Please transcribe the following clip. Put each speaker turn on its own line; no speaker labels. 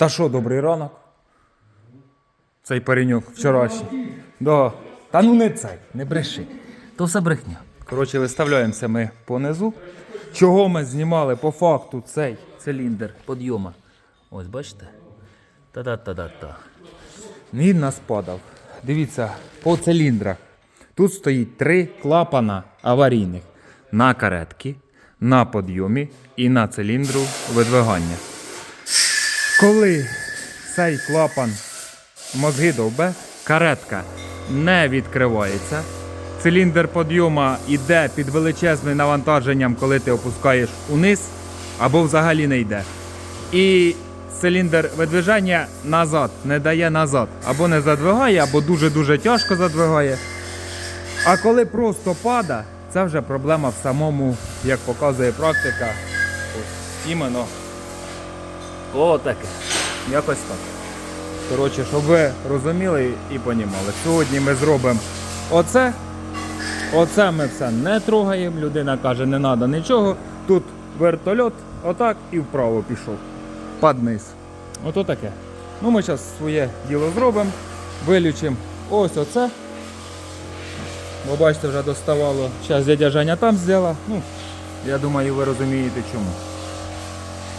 Та що, добрий ранок? Цей пареньок вчорашній. Да. Та ну не цей, не бреши. То все брехня. Коротше, виставляємося ми понизу. Чого ми знімали по факту цей циліндр підйома? Ось бачите? Та-да-та-да-та. Він нас падав. Дивіться, по циліндрах. Тут стоїть три клапана аварійних на каретки, на підйомі і на циліндру видвигання. Коли цей клапан мозги довбе, каретка не відкривається. Циліндр підйома йде під величезним навантаженням, коли ти опускаєш униз, або взагалі не йде. І циліндр видвиження назад не дає назад. Або не задвигає, або дуже-дуже тяжко задвигає. А коли просто пада, це вже проблема в самому, як показує практика. Ось іменно. О, таке. Якось так. Коротше, щоб ви розуміли і понімали. Сьогодні ми зробимо оце. Оце ми все не трогаємо. Людина каже, не треба нічого. Тут вертольот, отак і вправо пішов. Пад низ. Ото таке. Ну, ми зараз своє діло зробимо. Вилючимо ось оце. Бо бачите, вже доставало. Зараз дядя Женя там зробила. Ну, я думаю, ви розумієте чому.